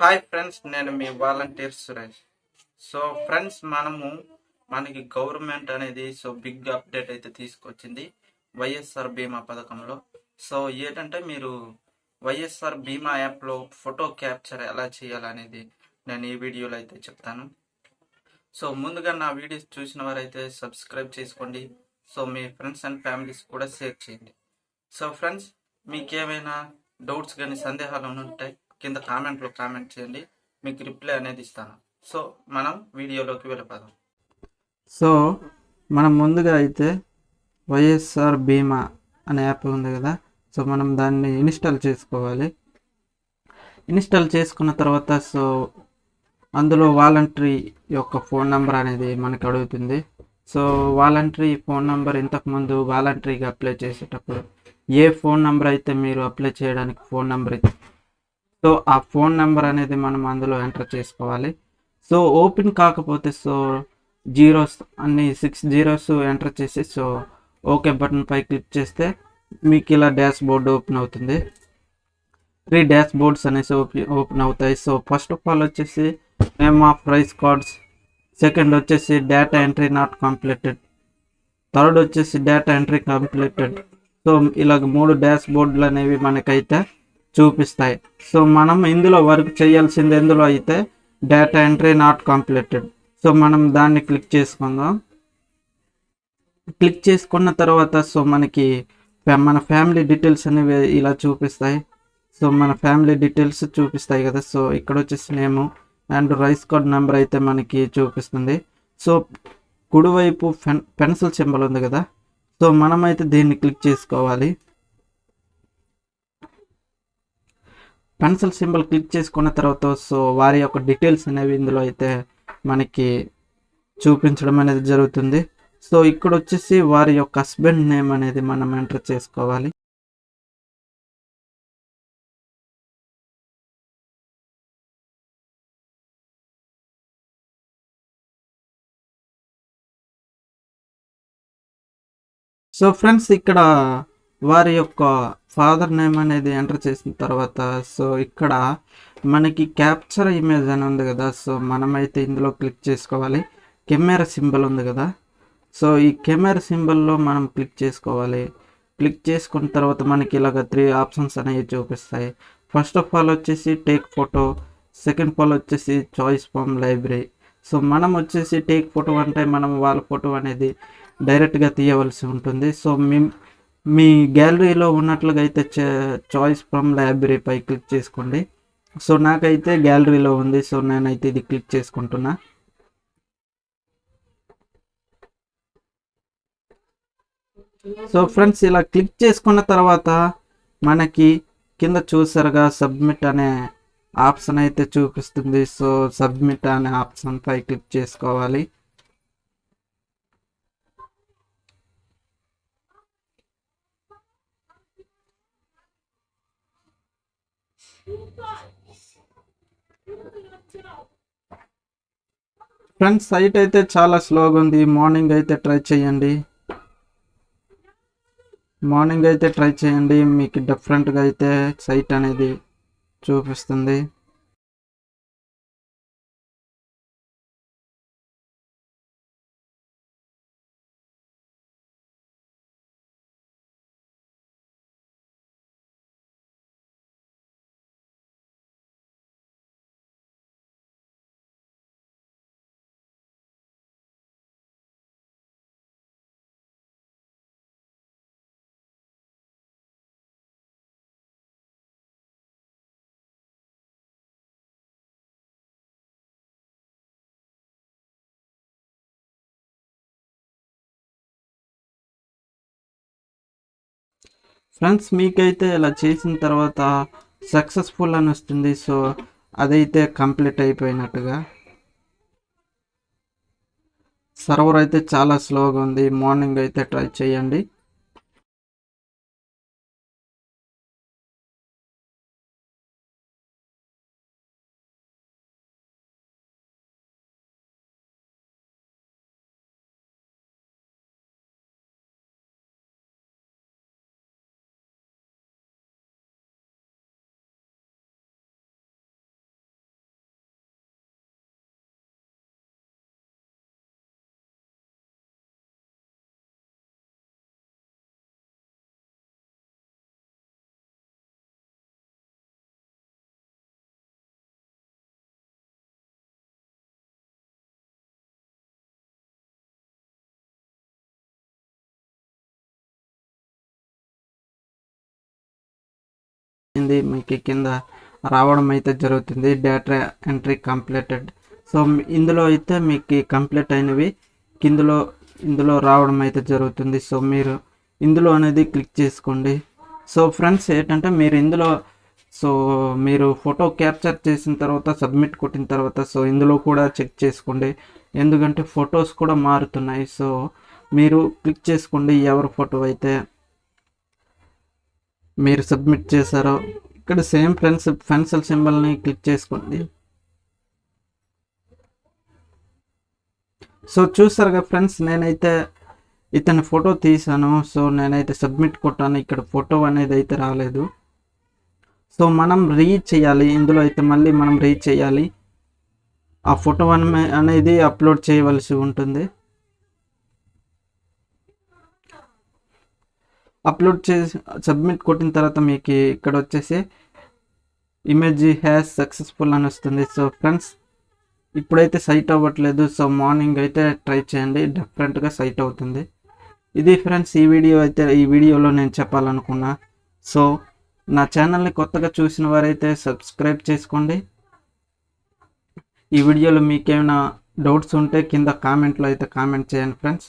Hi friends నేను మీ volunteer Suresh. So friends మనము మనకి గవర్నమెంట్ అనేది సో బిగ్ అప్డేట్ అయితే తీసుకొచ్చింది వైఎస్ఆర్ బీమా పథకంలో. సో ఏంటంటే మీరు వైఎస్ఆర్ బీమా యాప్లో ఫోటో క్యాప్చర్ ఎలా చేయాలనేది నేను ఈ వీడియోలో అయితే చెప్తాను. సో ముందుగా నా వీడియోస్ చూసిన వారైతే సబ్స్క్రైబ్ చేసుకోండి. సో మీ ఫ్రెండ్స్ అండ్ ఫ్యామిలీస్ కూడా షేర్ చేయండి. సో ఫ్రెండ్స్ మీకు ఏమైనా డౌట్స్ కానీ సందేహాలు ఉంటాయి కింద కామెంట్లో కామెంట్ చేయండి. మీకు రిప్లై అనేది ఇస్తాను. సో మనం వీడియోలోకి వెళ్ళిపోదాం. సో మనం ముందుగా అయితే వైఎస్ఆర్ బీమా అనే యాప్ ఉంది కదా. సో మనం దాన్ని ఇన్స్టాల్ చేసుకోవాలి. ఇన్స్టాల్ చేసుకున్న తర్వాత సో అందులో వాలంటరీ యొక్క ఫోన్ నెంబర్ అనేది మనకు అడుగుతుంది. సో వాలంటరీ ఫోన్ నెంబర్ ఇంతకుముందు వాలంటరీగా అప్లై చేసేటప్పుడు ఏ ఫోన్ నెంబర్ అయితే మీరు అప్లై చేయడానికి ఫోన్ నెంబర్ సో ఆ ఫోన్ నెంబర్ అనేది మనం అందులో ఎంటర్ చేసుకోవాలి. సో ఓపెన్ కాకపోతే సో జీరోస్ అన్ని సిక్స్ జీరోస్ ఎంటర్ చేసి సో ఓకే బటన్ పై క్లిక్ చేస్తే మీకు ఇలా డాష్ బోర్డ్ ఓపెన్ అవుతుంది. త్రీ డాష్ బోర్డ్స్ అనేసి ఓపెన్ ఓపెన్ అవుతాయి. సో ఫస్ట్ ఆఫ్ ఆల్ వచ్చేసి name of price cards second వచ్చేసి data entry not completed third వచ్చేసి డేటా ఎంట్రీ కంప్లీటెడ్. సో ఇలాగ మూడు డాష్ బోర్డులు అనేవి మనకైతే చూపిస్తాయి. సో మనం ఇందులో వర్క్ చేయాల్సింది ఎందులో అయితే data entry not completed so మనం దాన్ని క్లిక్ చేసుకుందాం. క్లిక్ చేసుకున్న తర్వాత సో మనకి ఫ్యా- మన ఫ్యామిలీ డీటెయిల్స్ అనేవి ఇలా చూపిస్తాయి. సో మన ఫ్యామిలీ డీటెయిల్స్ చూపిస్తాయి కదా. సో ఇక్కడ వచ్చేసి name and rice card number అయితే మనకి చూపిస్తుంది. సో కుడివైపు పెన్ పెన్సిల్ సింబల్ ఉంది కదా. సో మనమైతే దీన్ని క్లిక్ చేసుకోవాలి. పెన్సిల్ సింబల్ క్లిక్ చేసుకున్న తర్వాత సో వారి యొక్క డీటెయిల్స్ అనేవి ఇందులో అయితే మనకి చూపించడం అనేది జరుగుతుంది. సో ఇక్కడ వచ్చేసి వారి యొక్క హస్బెండ్ నేమ్ అనేది మనం ఎంటర్ చేసుకోవాలి. సో ఫ్రెండ్స్ ఇక్కడ వారి యొక్క ఫాదర్ నేమ్ అనేది ఎంటర్ చేసిన తర్వాత సో ఇక్కడ మనకి క్యాప్చర్ ఇమేజ్ అని ఉంది కదా సో మనమైతే ఇందులో క్లిక్ చేసుకోవాలి. కెమెరా సింబల్ ఉంది కదా సో ఈ కెమెరా సింబల్లో మనం క్లిక్ చేసుకోవాలి. క్లిక్ చేసుకున్న తర్వాత మనకి ఇలాగ త్రీ ఆప్షన్స్ అనేవి చూపిస్తాయి. ఫస్ట్ ఆఫ్ ఆల్ వచ్చేసి take photo second of all వచ్చేసి చాయిస్ ఫామ్ లైబ్రరీ. సో మనం వచ్చేసి టేక్ ఫోటో అంటే మనం వాళ్ళ ఫోటో అనేది డైరెక్ట్గా తీయవలసి ఉంటుంది. సో మేము మీ గ్యాలరీలో ఉన్నట్లుగా అయితే చాయిస్ ఫ్రమ్ లైబ్రరీ పై క్లిక్ చేసుకోండి. సో నాకైతే గ్యాలరీలో ఉంది. సో నేనైతే ఇది క్లిక్ చేసుకుంటున్నా. సో ఫ్రెండ్స్ ఇలా క్లిక్ చేసుకున్న తర్వాత మనకి కింద చూసారుగా సబ్మిట్ అనే ఆప్షన్ అయితే చూపిస్తుంది. సో సబ్మిట్ అనే ఆప్షన్ పై క్లిక్ చేసుకోవాలి. ఫ్రెండ్స్ సైట్ అయితే చాలా స్లోగా ఉంది. మార్నింగ్ అయితే ట్రై చేయండి. మార్నింగ్ అయితే ట్రై చేయండి. మీకు డిఫరెంట్గా అయితే సైట్ అనేది చూపిస్తుంది. ఫ్రెండ్స్ మీకైతే ఇలా చేసిన తర్వాత సక్సెస్ఫుల్ అని వస్తుంది. సో అదైతే కంప్లీట్ అయిపోయినట్టుగా. సర్వర్ అయితే చాలా స్లోగా ఉంది. మార్నింగ్ అయితే ట్రై చేయండి. అనేది మీకు కింద రావడం అయితే జరుగుతుంది. డేటా ఎంట్రీ కంప్లీటెడ్ సో ఇందులో అయితే మీకు కంప్లీట్ అయినవి కిందలో ఇందులో రావడం అయితే జరుగుతుంది. సో మీరు ఇందులో అనేది క్లిక్ చేసుకోండి. సో ఫ్రెండ్స్ ఏంటంటే మీరు ఇందులో సో మీరు ఫోటో క్యాప్చర్ చేసిన తర్వాత సబ్మిట్ కొట్టిన తర్వాత సో ఇందులో కూడా చెక్ చేసుకోండి. ఎందుకంటే ఫొటోస్ కూడా మారుతున్నాయి. సో మీరు క్లిక్ చేసుకోండి ఎవరి ఫోటో అయితే. మీరు సబ్మిట్ చేశారో ఇక్కడ సేమ్ ఫ్రెండ్స్ పెన్సిల్ సింబల్ని క్లిక్ చేసుకోండి. సో చూసారుగా ఫ్రెండ్స్ నేనైతే ఇతని ఫోటో తీసాను సో నేనైతే సబ్మిట్ కొట్టాను. ఇక్కడ ఫోటో అనేది అయితే రాలేదు. సో మనం రీచ్ చేయాలి. ఇందులో అయితే మళ్ళీ మనం రీచ్ చేయాలి. ఆ ఫోటో అనేది అప్లోడ్ చేయవలసి ఉంటుంది. అప్లోడ్ చేసి సబ్మిట్ కొట్టిన తర్వాత మీకు ఇక్కడ వచ్చేసి ఇమేజ్ హ్యాస్ సక్సెస్ఫుల్ అని వస్తుంది. సో ఫ్రెండ్స్ ఇప్పుడైతే సైట్ అవ్వట్లేదు. సో మార్నింగ్ అయితే ట్రై చేయండి. డిఫరెంట్గా సైట్ అవుతుంది. ఇది ఫ్రెండ్స్ ఈ వీడియో అయితే ఈ వీడియోలో నేను చెప్పాలనుకున్నా. సో నా ఛానల్ని కొత్తగా చూసిన వారైతే సబ్స్క్రైబ్ చేసుకోండి. ఈ వీడియోలో మీకేమైనా డౌట్స్ ఉంటే కింద కామెంట్లో అయితే కామెంట్ చేయండి ఫ్రెండ్స్.